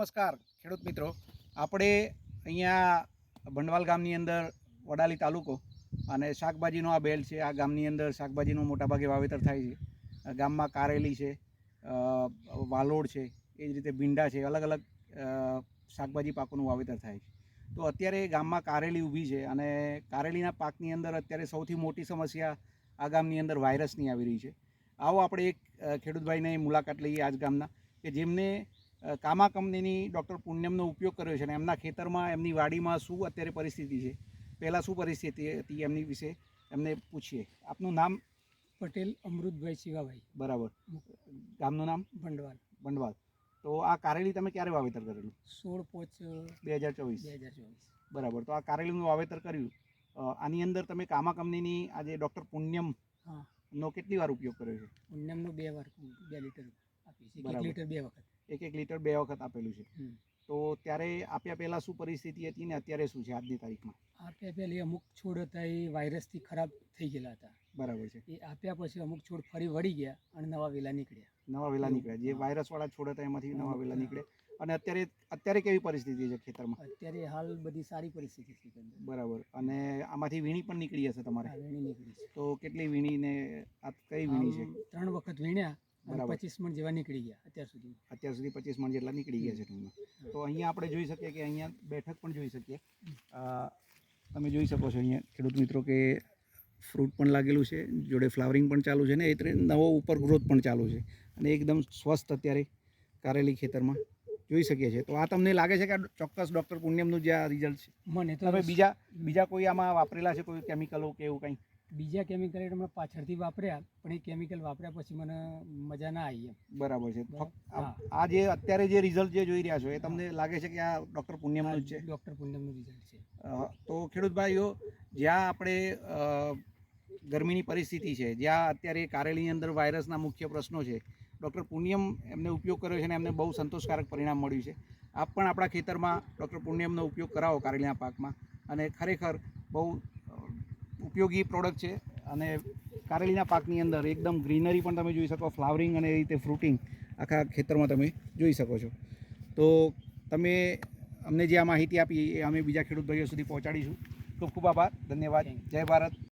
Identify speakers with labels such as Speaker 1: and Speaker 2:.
Speaker 1: નમસ્કાર, ખેડૂત મિત્રો. આપણે અહીંયા ભંડવાલ ગામની અંદર વડાલી તાલુકો અને શાકભાજીનો આ બેલ છે. આ ગામની અંદર શાકભાજીનું મોટાભાગે વાવેતર થાય છે. ગામમાં કારેલી છે વાલોડ છે, એ જ રીતે ભીંડા છે, અલગ અલગ શાકભાજી પાકોનું વાવેતર થાય છે. તો અત્યારે ગામમાં કારેલી ઊભી છે અને કારેલીના પાકની અંદર અત્યારે સૌથી મોટી સમસ્યા આ ગામની અંદર વાયરસની આવી રહી છે. આવો આપણે એક ખેડૂતભાઈને મુલાકાત લઈએ આજ ગામના, કે જેમને કામા કંપનીની ડૉક્ટર પુણ્યમનો ઉપયોગ કર્યો છે અને એમના ખેતરમાં એમની વાડીમાં શું અત્યારે પરિસ્થિતિ છે? પહેલાં શું પરિસ્થિતિ હતી એમની વિશે એમને પૂછીએ. આપનું નામ?
Speaker 2: પટેલ અમૃતભાઈ શિવાભાઈ.
Speaker 1: બરાબર. ગામનું નામ?
Speaker 2: ભંડવાલ.
Speaker 1: ભંડવાલ. તો આ કારેલી તમે ક્યારે વાવેતર કરેલું?
Speaker 2: સોળ પોચ
Speaker 1: બે હજાર ચોવીસ.
Speaker 2: બે હજાર ચોવીસ.
Speaker 1: બરાબર. તો આ કારેલીનું વાવેતર કર્યું. આની અંદર તમે કામા કંપનીની આજે ડૉક્ટર પુણ્યમ નો કેટલી વાર ઉપયોગ કર્યો છે?
Speaker 2: પુણ્યમનો બે વાર બે લીટર આપી છે એક લીટર બે વખત.
Speaker 1: એક એક લીટર બે વખત આપેલું છે. તો ત્યારે આપ્યા પહેલાં શું પરિસ્થિતિ હતી ને અત્યારે શું છે આજની તારીખમાં?
Speaker 2: આપ્યા પહેલી અમુક છોડ હતા એ વાયરસથી ખરાબ થઈ ગયેલા હતા.
Speaker 1: બરાબર છે.
Speaker 2: એ આપ્યા પછી અમુક છોડ ફરી વળી ગયા અને નવા વેલા નીકળ્યા.
Speaker 1: નવા વેલા નીકળ્યા. જે વાયરસવાળા છોડ હતા એમાંથી નવા વેલા
Speaker 2: નીકળ્યા.
Speaker 1: નીકળે અને અત્યારે અત્યારે કેવી પરિસ્થિતિ છે ખેતરમાં?
Speaker 2: અત્યારે હાલ બધી સારી પરિસ્થિતિ છે
Speaker 1: બરાબર. અને આમાંથી વીણી પણ નીકળી હશે તમારે?
Speaker 2: વીણી નીકળી
Speaker 1: તો કેટલી વીણી ને આ કઈ વીણી છે?
Speaker 2: ત્રણ વખત વીણ્યા. પચીસ મણ જેવા નીકળી ગયા અત્યાર સુધી.
Speaker 1: અત્યાર સુધી પચીસ મણ જેટલા નીકળી ગયા છે ટૂંકમાં. તો અહીંયા આપણે જોઈ શકીએ કે અહીંયા બેઠક પણ જોઈ શકીએ. તમે જોઈ શકો છો અહીંયા ખેડૂત મિત્રો કે ફ્રૂટ પણ લાગેલું છે જોડે ફ્લાવરિંગ પણ ચાલુ છે ને એ નવો ઉપર ગ્રોથ પણ ચાલુ છે. અને એકદમ સ્વસ્થ અત્યારે કારેલી ખેતરમાં જોઈ શકીએ છીએ. તો આ તમને લાગે છે કે આ ચોક્કસ ડૉક્ટર પુણ્યમનું જે આ રિઝલ્ટ છે?
Speaker 2: મને તો
Speaker 1: હવે બીજા બીજા કોઈ આમાં વાપરેલા છે કોઈ કેમિકલો કે એવું કંઈ?
Speaker 2: બીજા કેમિકલ એટલે મેં પાછળથી વાપર્યા પણ એ કેમિકલ વાપર્યા પછી મને મજા ના આવી
Speaker 1: બરાબર છે. આ- જે અત્યારે જે રિઝલ્ટ જે જોઈ રહ્યા છો એ તમને લાગે છે કે આ ડૉક્ટર પુણ્યમનું જ છે?
Speaker 2: ડૉક્ટર પુણ્યમનું રિઝલ્ટ છે.
Speaker 1: તો ખેડૂત ભાઈઓ જ્યાં આપણે ગરમીની પરિસ્થિતિ છે જ્યાં અત્યારે કારેલીની અંદર વાયરસના મુખ્ય પ્રશ્નો છે ડૉક્ટર પુણ્યમ એમને ઉપયોગ કર્યો છે અને એમને બહુ સંતોષકારક પરિણામ મળ્યું છે. આપ પણ આપણા ખેતરમાં ડૉક્ટર પુણ્યમનો ઉપયોગ કરાવો કારેલીના પાકમાં. અને ખરેખર બહુ ઉપયોગી પ્રોડક્ટ છે. અને કારેલીના પાકની અંદર એકદમ ગ્રીનરી પણ તમે જોઈ શકો ફ્લાવરિંગ અને એ રીતે ફ્રૂટિંગ આખા ખેતરમાં તમે જોઈ શકો છો. તો તમે અમને જે આ માહિતી આપી એ અમે બીજા ખેડૂત ભાઈઓ સુધી પહોંચાડીશું. ખૂબ ખૂબ આભાર ધન્યવાદ. જય ભારત.